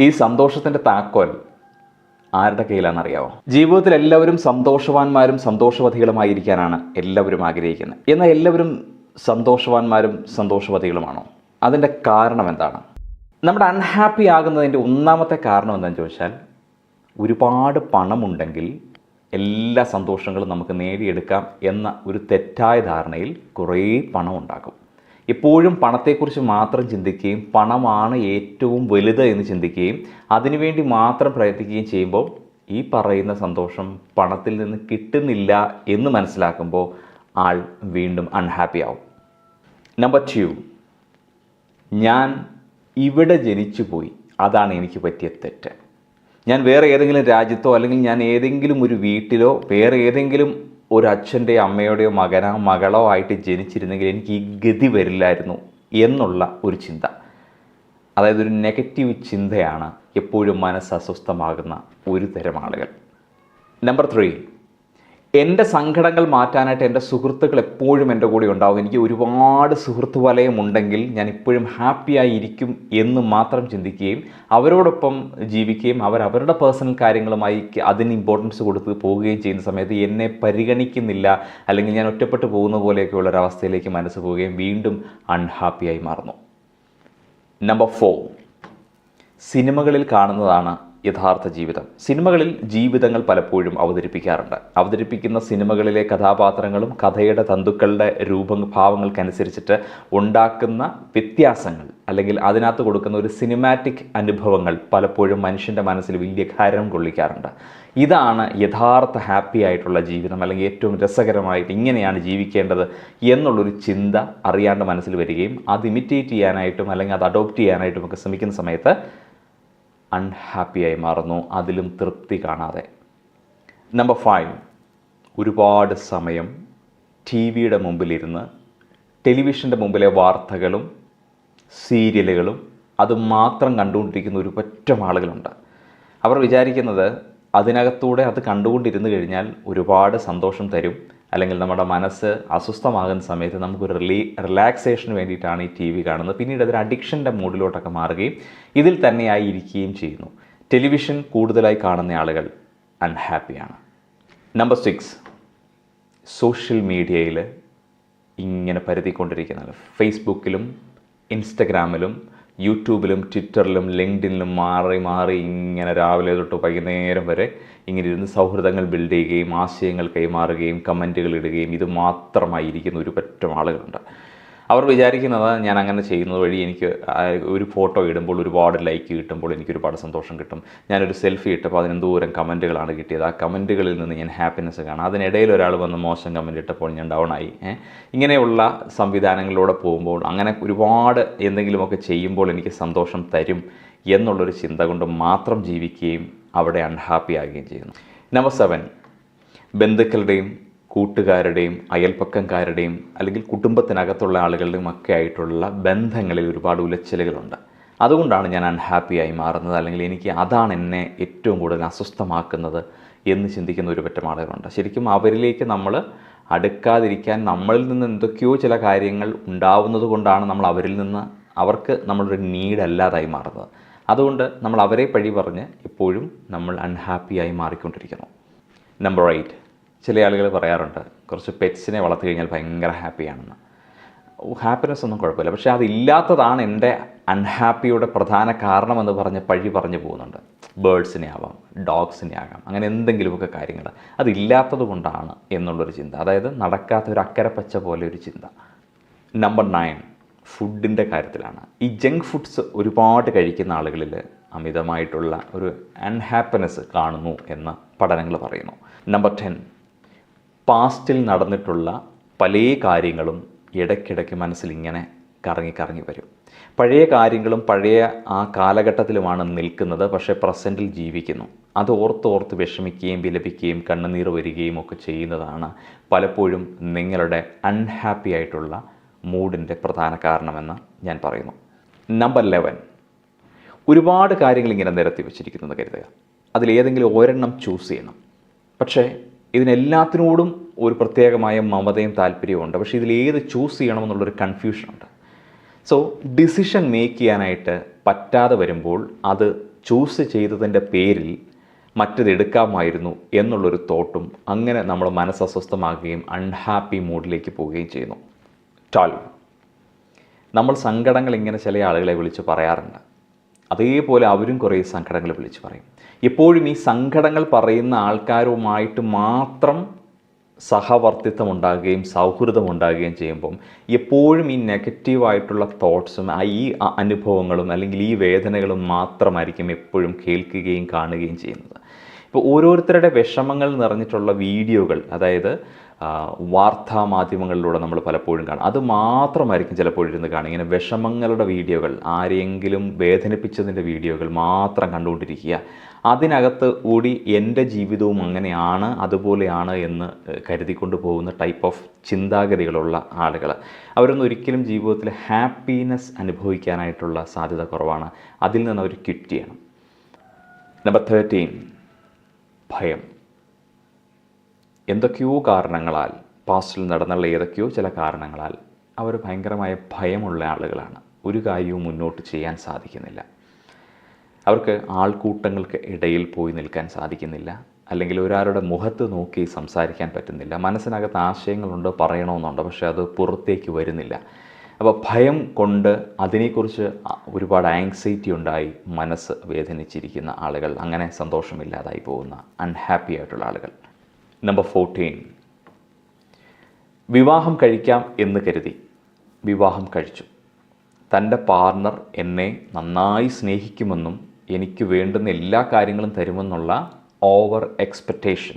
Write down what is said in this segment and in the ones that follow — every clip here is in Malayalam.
ഈ സന്തോഷത്തിന്റെ താക്കോൽ ആരുടെ കയ്യിലാണെന്നറിയാമോ ജീവിതത്തിൽ എല്ലാവരും സന്തോഷവാന്മാരും സന്തോഷവതികളുമായിരിക്കാനാണ് എല്ലാവരും ആഗ്രഹിക്കുന്നത്. എന്നാൽ എല്ലാവരും സന്തോഷവാന്മാരും സന്തോഷവതികളുമാണോ? അതിന്റെ കാരണം എന്താണ്? നമ്മുടെ അൺഹാപ്പി ആകുന്നതിന്റെ ഒന്നാമത്തെ കാരണം എന്താണെന്ന് ചോദിച്ചാൽ ഒരുപാട് പണമുണ്ടെങ്കിൽ എല്ലാ സന്തോഷങ്ങളും നമുക്ക് നേടിയെടുക്കാം എന്ന ഒരു തെറ്റായ ധാരണയിൽ കുറേ പണം ഉണ്ടാക്കും എപ്പോഴും പണത്തെക്കുറിച്ച് മാത്രം ചിന്തിക്കുകയും പണമാണ് ഏറ്റവും വലുത് എന്ന് ചിന്തിക്കുകയും അതിനുവേണ്ടി മാത്രം പ്രയത്നിക്കുകയും ചെയ്യുമ്പോൾ ഈ പറയുന്ന സന്തോഷം പണത്തിൽ നിന്ന് കിട്ടുന്നില്ല എന്ന് മനസ്സിലാക്കുമ്പോൾ ആൾ വീണ്ടും അൺഹാപ്പി ആവും. നമ്പർ ടു ഞാൻ ഇവിടെ ജനിച്ചു പോയി അതാണ് എനിക്ക് പറ്റിയ തെറ്റ്. ഞാൻ വേറെ ഏതെങ്കിലും രാജ്യത്തോ അല്ലെങ്കിൽ ഞാൻ ഏതെങ്കിലും ഒരു വീട്ടിലോ വേറെ ഏതെങ്കിലും ഒരു അച്ഛന്റെയോ അമ്മയുടെയോ മകനോ മകളോ ആയിട്ട് ജനിച്ചിരുന്നെങ്കിൽ എനിക്ക് ഈ ഗതി വരില്ലായിരുന്നു എന്നുള്ള ഒരു ചിന്ത. അതായത് ഒരു നെഗറ്റീവ് ചിന്തയാണ് എപ്പോഴും മനസ്സ് അസ്വസ്ഥമാകുന്ന ഒരു തരം ആളുകൾ. Number three. എന്റെ സങ്കടങ്ങൾ മാറ്റാനായിട്ട് എന്റെ സുഹൃത്തുക്കൾ എപ്പോഴും എന്റെ കൂടെ ഉണ്ടാവും. എനിക്ക് ഒരുപാട് സുഹൃത്ത് വലയം ഉണ്ടെങ്കിൽ ഞാൻ ഇപ്പോഴും ഹാപ്പിയായി ഇരിക്കും എന്ന് മാത്രം ചിന്തിക്കുകയും അവരോടൊപ്പം ജീവിക്കുകയും അവർ അവരുടെ പേഴ്സണൽ കാര്യങ്ങളുമായി അതിന് ഇമ്പോർട്ടൻസ് കൊടുത്ത് പോവുകയും ചെയ്യുന്ന സമയത്ത് എന്നെ പരിഗണിക്കുന്നില്ല. അല്ലെങ്കിൽ ഞാൻ ഒറ്റപ്പെട്ടു പോകുന്ന പോലെയൊക്കെയുള്ള ഒരവസ്ഥയിലേക്ക് മനസ്സ് പോവുകയും വീണ്ടും അൺഹാപ്പിയായി മാറുന്നു. നമ്പർ ഫോർ സിനിമകളിൽ കാണുന്നതാണ് യഥാർത്ഥ ജീവിതം. സിനിമകളിൽ ജീവിതങ്ങൾ പലപ്പോഴും അവതരിപ്പിക്കാറുണ്ട്. അവതരിപ്പിക്കുന്ന സിനിമകളിലെ കഥാപാത്രങ്ങളും കഥയുടെ തന്തുക്കളുടെ രൂപ ഭാവങ്ങൾക്കനുസരിച്ചിട്ട് ഉണ്ടാക്കുന്ന വ്യത്യാസങ്ങൾ അല്ലെങ്കിൽ അതിനകത്ത് കൊടുക്കുന്ന ഒരു സിനിമാറ്റിക് അനുഭവങ്ങൾ പലപ്പോഴും മനുഷ്യന്റെ മനസ്സിൽ വലിയ ഖരം കൊള്ളിക്കാറുണ്ട്. ഇതാണ് യഥാർത്ഥ ഹാപ്പി ആയിട്ടുള്ള ജീവിതം അല്ലെങ്കിൽ ഏറ്റവും രസകരമായിട്ട് ഇങ്ങനെയാണ് ജീവിക്കേണ്ടത് എന്നുള്ളൊരു ചിന്ത അറിയാണ്ട് മനസ്സിൽ വരികയും അത് ഇമിറ്റേറ്റ് ചെയ്യാനായിട്ടും അല്ലെങ്കിൽ അത് അഡോപ്റ്റ് ചെയ്യാനായിട്ടും ഒക്കെ ശ്രമിക്കുന്ന സമയത്ത് അൺഹാപ്പിയായി മാറുന്നു. അതിലും തൃപ്തി കാണാതെ. നമ്പർ ഫൈവ് ഒരുപാട് സമയം ടി വിയുടെ മുമ്പിലിരുന്ന് ടെലിവിഷന്റെ മുമ്പിലെ വാർത്തകളും സീരിയലുകളും അത് മാത്രം കണ്ടുകൊണ്ടിരിക്കുന്ന ഒരു പറ്റം ആളുകളുണ്ട് അവർ വിചാരിക്കുന്നത് അതിനകത്തൂടെ അത് കണ്ടുകൊണ്ടിരുന്നു കഴിഞ്ഞാൽ ഒരുപാട് സന്തോഷം തരും. അല്ലെങ്കിൽ നമ്മുടെ മനസ്സ് അസ്വസ്ഥമാകുന്ന സമയത്ത് നമുക്കൊരു റിലീ റിലാക്സേഷന് വേണ്ടിയിട്ടാണ് ഈ ടി വി കാണുന്നത്. പിന്നീട് അതൊരു അഡിക്ഷന്റെ മൂഡിലോട്ടൊക്കെ മാറുകയും ഇതിൽ തന്നെയായി ഇരിക്കുകയും ചെയ്യുന്നു. ടെലിവിഷൻ കൂടുതലായി കാണുന്ന ആളുകൾ അൺഹാപ്പിയാണ് നമ്പർ സിക്സ് സോഷ്യൽ മീഡിയയിൽ ഇങ്ങനെ പരതിക്കൊണ്ടിരിക്കുന്നത് ഫേസ്ബുക്കിലും ഇൻസ്റ്റഗ്രാമിലും യൂട്യൂബിലും ട്വിറ്ററിലും ലിങ്ക്ഡിനിലും മാറി മാറി ഇങ്ങനെ രാവിലെ തൊട്ട് വൈകുന്നേരം വരെ ഇങ്ങനെ ഇരുന്ന് സൗഹൃദങ്ങൾ ബിൽഡ് ചെയ്യുകയും ആശയങ്ങൾ കൈമാറുകയും കമന്റുകൾ ഇടുകയും ഇത് മാത്രമായിരിക്കുന്ന ഒരു പറ്റം ആളുകളുണ്ട്. അവർ വിചാരിക്കുന്നത് ഞാൻ അങ്ങനെ ചെയ്യുന്നത് വഴി എനിക്ക് ഒരു ഫോട്ടോ ഇടുമ്പോൾ ഒരുപാട് ലൈക്ക് കിട്ടുമ്പോൾ എനിക്ക് ഒരുപാട് സന്തോഷം കിട്ടും. ഞാനൊരു സെൽഫി ഇട്ടപ്പോൾ അതിന് ദൂരം കമന്റുകളാണ് കിട്ടിയത്. ആ കമന്റുകളിൽ നിന്ന് ഞാൻ ഹാപ്പിനെസ് കാണാം. അതിനിടയിൽ ഒരാൾ വന്ന് മോശം കമന്റ് ഇട്ടപ്പോൾ ഞാൻ ഡൗൺ ആയി. ഇങ്ങനെയുള്ള സംവിധാനങ്ങളിലൂടെ പോകുമ്പോൾ അങ്ങനെ ഒരുപാട് എന്തെങ്കിലുമൊക്കെ ചെയ്യുമ്പോൾ എനിക്ക് സന്തോഷം തരും എന്നുള്ളൊരു ചിന്ത കൊണ്ട് മാത്രം ജീവിക്കുകയും അവിടെ അൺഹാപ്പി ആകുകയും ചെയ്യുന്നു. നമ്പർ സെവൻ ബന്ധുക്കളുടെയും കൂട്ടുകാരുടെയും അയൽപ്പക്കംകാരുടെയും അല്ലെങ്കിൽ കുടുംബത്തിനകത്തുള്ള ആളുകളുടെയും ഒക്കെ ആയിട്ടുള്ള ബന്ധങ്ങളിൽ ഒരുപാട് ഉലച്ചിലുകളുണ്ട്. അതുകൊണ്ടാണ് ഞാൻ അൺഹാപ്പിയായി മാറുന്നത് അല്ലെങ്കിൽ എനിക്ക് അതാണ് എന്നെ ഏറ്റവും കൂടുതൽ അസ്വസ്ഥമാക്കുന്നത് എന്ന് ചിന്തിക്കുന്ന ഒരു പറ്റം ആളുകളുണ്ട്. ശരിക്കും അവരിലേക്ക് നമ്മൾ അടുക്കാതിരിക്കാൻ നമ്മളിൽ നിന്ന് എന്തൊക്കെയോ ചില കാര്യങ്ങൾ ഉണ്ടാവുന്നത് കൊണ്ടാണ് നമ്മൾ അവരിൽ നിന്ന് അവർക്ക് നമ്മളൊരു നീഡല്ലാതായി മാറുന്നത്. അതുകൊണ്ട് നമ്മൾ അവരെ പഴി പറഞ്ഞ് എപ്പോഴും നമ്മൾ അൺഹാപ്പിയായി മാറിക്കൊണ്ടിരിക്കുന്നു. നമ്പർ എയ്റ്റ് ചില ആളുകൾ പറയാറുണ്ട് കുറച്ച് പെറ്റ്സിനെ വളർത്തി കഴിഞ്ഞാൽ ഭയങ്കര ഹാപ്പിയാണെന്ന് ഹാപ്പിനെസ് ഒന്നും കുഴപ്പമില്ല. പക്ഷേ അതില്ലാത്തതാണ് എന്റെ അൺഹാപ്പിയുടെ പ്രധാന കാരണമെന്ന് പറഞ്ഞ് പഴി പറഞ്ഞു പോകുന്നുണ്ട്. ബേഡ്സിനെ ആവാം ഡോഗ്സിനെ ആകാം അങ്ങനെ എന്തെങ്കിലുമൊക്കെ കാര്യങ്ങൾ. അതില്ലാത്തത് കൊണ്ടാണ് എന്നുള്ളൊരു ചിന്ത. അതായത് നടക്കാത്ത ഒരു അക്കരപ്പച്ച പോലെ ഒരു ചിന്ത. നമ്പർ നയൻ ഫുഡിന്റെ കാര്യത്തിലാണ്. ഈ ജങ്ക് ഫുഡ്സ് ഒരുപാട് കഴിക്കുന്ന ആളുകളിൽ അമിതമായിട്ടുള്ള ഒരു അൺഹാപ്പിനെസ് കാണുന്നു എന്ന് പഠനങ്ങൾ പറയുന്നു. നമ്പർ ടെൻ പാസ്റ്റിൽ നടന്നിട്ടുള്ള പല കാര്യങ്ങളും ഇടയ്ക്കിടയ്ക്ക് മനസ്സിൽ ഇങ്ങനെ കറങ്ങി കറങ്ങി വരും. പഴയ കാര്യങ്ങളും പഴയ ആ കാലഘട്ടത്തിലുമാണ് നിൽക്കുന്നത് പക്ഷേ പ്രസന്റിൽ ജീവിക്കുന്നു. അത് ഓർത്തോർത്ത് വിഷമിക്കുകയും വിലപിക്കുകയും കണ്ണുനീർ വരികയും ഒക്കെ ചെയ്യുന്നതാണ് പലപ്പോഴും നിങ്ങളുടെ അൺഹാപ്പി ആയിട്ടുള്ള മൂഡിന്റെ പ്രധാന കാരണമെന്ന് ഞാൻ പറയുന്നു. നമ്പർ ലെവൻ ഒരുപാട് കാര്യങ്ങൾ ഇങ്ങനെ നിരത്തി വെച്ചിരിക്കുന്നത് കരുതുക. അതിലേതെങ്കിലും ഒരെണ്ണം ചൂസ് ചെയ്യണം. പക്ഷേ ഇതിനെല്ലാത്തിനോടും ഒരു പ്രത്യേകമായ മമതയും താല്പര്യവും ഉണ്ട്. പക്ഷേ ഇതിൽ ഏത് ചൂസ് ചെയ്യണമെന്നുള്ളൊരു കൺഫ്യൂഷനുണ്ട് സോ ഡിസിഷൻ മേക്ക് ചെയ്യാനായിട്ട് പറ്റാതെ വരുമ്പോൾ അത് ചൂസ് ചെയ്തതിന്റെ പേരിൽ മറ്റത് എടുക്കാമായിരുന്നു എന്നുള്ളൊരു തോട്ടും അങ്ങനെ നമ്മൾ മനസ്സ് അസ്വസ്ഥമാകുകയും അൺഹാപ്പി മൂഡിലേക്ക് പോവുകയും ചെയ്യുന്നു. ട്വൽവ് നമ്മൾ സങ്കടങ്ങൾ ഇങ്ങനെ ചില ആളുകളെ വിളിച്ച് പറയാറുണ്ട്. അതേപോലെ അവരും കുറേ സങ്കടങ്ങൾ വിളിച്ച് പറയും. എപ്പോഴും ഈ സങ്കടങ്ങൾ പറയുന്ന ആൾക്കാരുമായിട്ട് മാത്രം സഹവർത്തിത്വം ഉണ്ടാകുകയും സൗഹൃദം ഉണ്ടാകുകയും ചെയ്യുമ്പം എപ്പോഴും ഈ നെഗറ്റീവായിട്ടുള്ള തോട്ട്സും ഈ അനുഭവങ്ങളും അല്ലെങ്കിൽ ഈ വേദനകളും മാത്രമായിരിക്കും എപ്പോഴും കേൾക്കുകയും കാണുകയും ചെയ്യുന്നത്. ഇപ്പോൾ ഓരോരുത്തരുടെ വിഷമങ്ങൾ നിറഞ്ഞിട്ടുള്ള വീഡിയോകൾ അതായത് വാർത്താ മാധ്യമങ്ങളിലൂടെ നമ്മൾ പലപ്പോഴും കാണും. അത് മാത്രമായിരിക്കും ചിലപ്പോൾ ഇരുന്ന് കാണും ഇങ്ങനെ വിഷമങ്ങളുടെ വീഡിയോകൾ ആരെങ്കിലും വേദനിപ്പിച്ചതിന്റെ വീഡിയോകൾ മാത്രം കണ്ടുകൊണ്ടിരിക്കുക. അതിനകത്ത് കൂടി എന്റെ ജീവിതവും അങ്ങനെയാണ് അതുപോലെയാണ് എന്ന് കരുതിക്കൊണ്ട് പോകുന്ന ടൈപ്പ് ഓഫ് ചിന്താഗതികളുള്ള ആളുകൾ അവരൊന്നും ഒരിക്കലും ജീവിതത്തിൽ ഹാപ്പിനെസ് അനുഭവിക്കാനായിട്ടുള്ള സാധ്യത കുറവാണ്. അതിൽ നിന്ന് അവർ ക്വിറ്റ് ചെയ്യണം. നമ്പർ തേർട്ടീൻ ഭയം. എന്തൊക്കെയോ കാരണങ്ങളാൽ പാസ്റ്റിൽ നടന്നുള്ള ഏതൊക്കെയോ ചില കാരണങ്ങളാൽ അവർ ഭയങ്കരമായ ഭയമുള്ള ആളുകളാണ്. ഒരു കാര്യവും മുന്നോട്ട് ചെയ്യാൻ സാധിക്കുന്നില്ല. അവർക്ക് ആൾക്കൂട്ടങ്ങൾക്ക് ഇടയിൽ പോയി നിൽക്കാൻ സാധിക്കുന്നില്ല. അല്ലെങ്കിൽ ഒരാളുടെ മുഖത്ത് നോക്കി സംസാരിക്കാൻ പറ്റുന്നില്ല. മനസ്സിനകത്ത് ആശയങ്ങളുണ്ട് പറയണമെന്നുണ്ട് പക്ഷേ അത് പുറത്തേക്ക് വരുന്നില്ല. അപ്പോൾ ഭയം കൊണ്ട് അതിനെക്കുറിച്ച് ഒരുപാട് ആങ്സൈറ്റി ഉണ്ടായി മനസ്സ് വേദനിച്ചിരിക്കുന്ന ആളുകൾ അങ്ങനെ സന്തോഷമില്ലാതായി പോകുന്ന അൺഹാപ്പി ആയിട്ടുള്ള ആളുകൾ. നമ്പർ ഫോർട്ടീൻ വിവാഹം കഴിക്കാം എന്ന് കരുതി. വിവാഹം കഴിച്ചു. തന്റെ പാർട്ണർ എന്നെ നന്നായി സ്നേഹിക്കുമെന്നും എനിക്ക് വേണ്ടുന്ന എല്ലാ കാര്യങ്ങളും തരുമെന്നുള്ള ഓവർ എക്സ്പെക്റ്റേഷൻ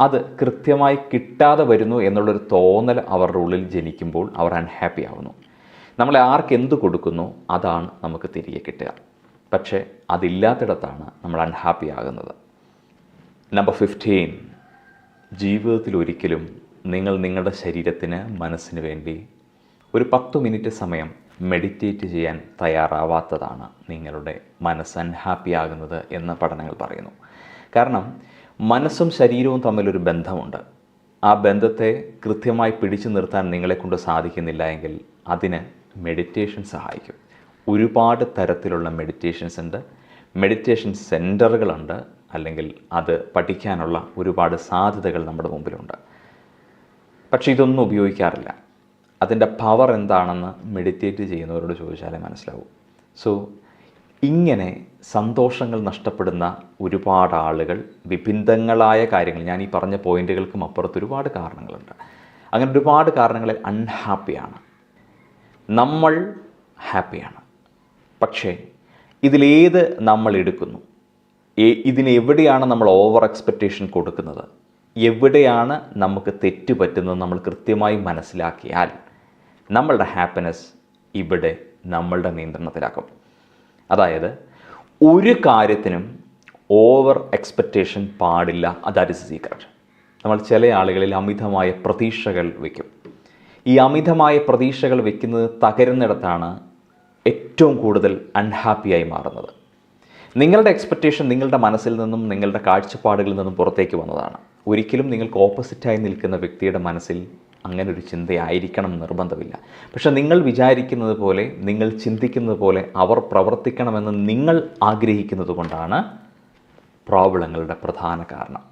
അത് കൃത്യമായി കിട്ടാതെ വരുന്നു എന്നുള്ളൊരു തോന്നൽ അവരുടെ ഉള്ളിൽ ജനിക്കുമ്പോൾ അവർ അൺഹാപ്പി ആവുന്നു. നമ്മളെ ആർക്ക് എന്ത് കൊടുക്കുന്നു അതാണ് നമുക്ക് തിരികെ കിട്ടുക. പക്ഷേ അതില്ലാത്തിടത്താണ് നമ്മൾ അൺഹാപ്പി ആകുന്നത്. നമ്പർ ഫിഫ്റ്റീൻ ജീവിതത്തിൽ ഒരിക്കലും നിങ്ങൾ നിങ്ങളുടെ ശരീരത്തിന് മനസ്സിന് വേണ്ടി ഒരു പത്ത് മിനിറ്റ് സമയം മെഡിറ്റേറ്റ് ചെയ്യാൻ തയ്യാറാവാത്തതാണ് നിങ്ങളുടെ മനസ്സ് അൺഹാപ്പി ആകുന്നത് എന്ന് പഠനങ്ങൾ പറയുന്നു. കാരണം മനസ്സും ശരീരവും തമ്മിലൊരു ബന്ധമുണ്ട്. ആ ബന്ധത്തെ കൃത്യമായി പിടിച്ചു നിർത്താൻ നിങ്ങളെക്കൊണ്ട് സാധിക്കുന്നില്ല എങ്കിൽ അതിന് മെഡിറ്റേഷൻ സഹായിക്കും. ഒരുപാട് തരത്തിലുള്ള മെഡിറ്റേഷൻസ് ഉണ്ട്. മെഡിറ്റേഷൻ സെന്ററുകളുണ്ട് അല്ലെങ്കിൽ അത് പഠിക്കാനുള്ള ഒരുപാട് സാധ്യതകൾ നമ്മുടെ മുമ്പിലുണ്ട്. പക്ഷേ ഇതൊന്നും ഉപയോഗിക്കാറില്ല. അതിന്റെ പവർ എന്താണെന്ന് മെഡിറ്റേറ്റ് ചെയ്യുന്നവരോട് ചോദിച്ചാലേ മനസ്സിലാവും. സോ ഇങ്ങനെ സന്തോഷങ്ങൾ നഷ്ടപ്പെടുന്ന ഒരുപാട് ആളുകൾ വിഭിന്നങ്ങളായ കാര്യങ്ങൾ ഞാൻ ഈ പറഞ്ഞ പോയിന്റുകൾക്കും അപ്പുറത്ത് ഒരുപാട് കാരണങ്ങളുണ്ട്. അങ്ങനെ ഒരുപാട് കാരണങ്ങളിൽ അൺഹാപ്പിയാണ് നമ്മൾ ഹാപ്പിയാണ് പക്ഷേ ഇതിലേത് നമ്മൾ എടുക്കുന്നു? ഇതിന് എവിടെയാണ് നമ്മൾ ഓവർ എക്സ്പെക്റ്റേഷൻ കൊടുക്കുന്നത്? എവിടെയാണ് നമുക്ക് തെറ്റ് പറ്റുന്നത് നമ്മൾ കൃത്യമായി മനസ്സിലാക്കിയാൽ നമ്മളുടെ ഹാപ്പിനെസ് ഇവിടെ നമ്മളുടെ നിയന്ത്രണത്തിലാക്കും. അതായത് ഒരു കാര്യത്തിനും ഓവർ എക്സ്പെക്റ്റേഷൻ പാടില്ല. ദാറ്റ് ഇസ് സീക്രട്ട് നമ്മൾ ചില ആളുകളിൽ അമിതമായ പ്രതീക്ഷകൾ വയ്ക്കും ഈ അമിതമായ പ്രതീക്ഷകൾ വയ്ക്കുന്നത് തകരുന്നിടത്താണ് ഏറ്റവും കൂടുതൽ അൺഹാപ്പിയായി മാറുന്നത്. നിങ്ങളുടെ എക്സ്പെക്റ്റേഷൻ നിങ്ങളുടെ മനസ്സിൽ നിന്നും നിങ്ങളുടെ കാഴ്ചപ്പാടുകളിൽ നിന്നും പുറത്തേക്ക് വന്നതാണ്. ഒരിക്കലും നിങ്ങൾക്ക് ഓപ്പോസിറ്റായി നിൽക്കുന്ന വ്യക്തിയുടെ മനസ്സിൽ അങ്ങനെ ഒരു ചിന്തയായിരിക്കണം നിർബന്ധമില്ല. പക്ഷെ നിങ്ങൾ വിചാരിക്കുന്നത് പോലെ നിങ്ങൾ ചിന്തിക്കുന്നത് പോലെ അവർ പ്രവർത്തിക്കണമെന്ന് നിങ്ങൾ ആഗ്രഹിക്കുന്നത് കൊണ്ടാണ് പ്രോബ്ലങ്ങളുടെ പ്രധാന കാരണം.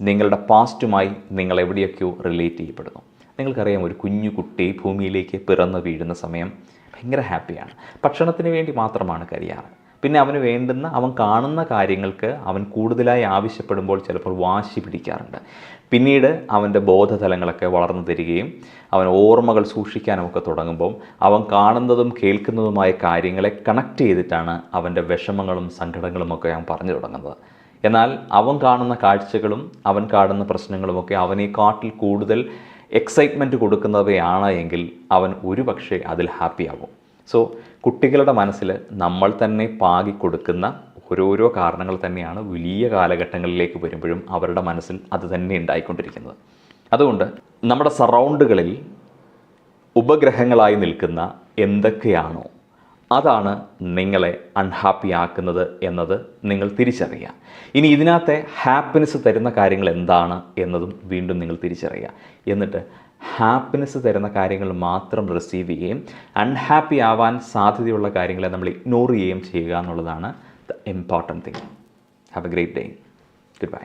നിങ്ങളുടെ പാസ്റ്റുമായി നിങ്ങൾ എവിടെയൊക്കെയോ റിലേറ്റ് ചെയ്യപ്പെടുന്നു. നിങ്ങൾക്കറിയാം ഒരു കുഞ്ഞു കുട്ടി ഭൂമിയിലേക്ക് പിറന്നു വീഴുന്ന സമയം ഭയങ്കര ഹാപ്പിയാണ് ഭക്ഷണത്തിന് വേണ്ടി മാത്രമാണ് കരയാറ്. പിന്നെ അവന് വേണ്ടുന്ന അവൻ കാണുന്ന കാര്യങ്ങൾക്ക് അവൻ കൂടുതലായി ആവശ്യപ്പെടുമ്പോൾ ചിലപ്പോൾ വാശി പിടിക്കാറുണ്ട്. പിന്നീട് അവന്റെ ബോധതലങ്ങളൊക്കെ വളർന്നു തരികയും അവൻ ഓർമ്മകൾ സൂക്ഷിക്കാനുമൊക്കെ തുടങ്ങുമ്പോൾ അവൻ കാണുന്നതും കേൾക്കുന്നതുമായ കാര്യങ്ങളെ കണക്ട് ചെയ്തിട്ടാണ് അവന്റെ വിഷമങ്ങളും സങ്കടങ്ങളുമൊക്കെ അവൻ പറഞ്ഞു തുടങ്ങുന്നത്. എന്നാൽ അവൻ കാണുന്ന കാഴ്ചകളും അവൻ കാണുന്ന പ്രശ്നങ്ങളുമൊക്കെ അവനെ കാട്ടിൽ കൂടുതൽ എക്സൈറ്റ്മെന്റ് കൊടുക്കുന്നവയാണ് എങ്കിൽ അവൻ ഒരുപക്ഷെ അതിൽ ഹാപ്പി ആകും സോ കുട്ടികളുടെ മനസ്സിൽ നമ്മൾ തന്നെ പാകി കൊടുക്കുന്ന ഓരോരോ കാരണങ്ങൾ തന്നെയാണ് വലിയ കാലഘട്ടങ്ങളിലേക്ക് വരുമ്പോഴും അവരുടെ മനസ്സിൽ അത് തന്നെ ഉണ്ടായിക്കൊണ്ടിരിക്കുന്നത്. അതുകൊണ്ട് നമ്മുടെ സറൗണ്ടുകളിൽ ഉപഗ്രഹങ്ങളായി നിൽക്കുന്ന എന്തൊക്കെയാണോ അതാണ് നിങ്ങളെ അൺഹാപ്പി ആക്കുന്നത് എന്നത് നിങ്ങൾ തിരിച്ചറിയുക. ഇനി ഇതിനകത്തെ ഹാപ്പിനെസ് തരുന്ന കാര്യങ്ങൾ എന്താണ് എന്നതും വീണ്ടും നിങ്ങൾ തിരിച്ചറിയുക. എന്നിട്ട് ഹാപ്പിനെസ് തരുന്ന കാര്യങ്ങൾ മാത്രം റിസീവ് ചെയ്യുകയും അൺഹാപ്പി ആവാൻ സാധ്യതയുള്ള കാര്യങ്ങളെ നമ്മൾ ഇഗ്നോർ ചെയ്യുകയും ചെയ്യുക എന്നുള്ളതാണ് the important thing have a great day good bye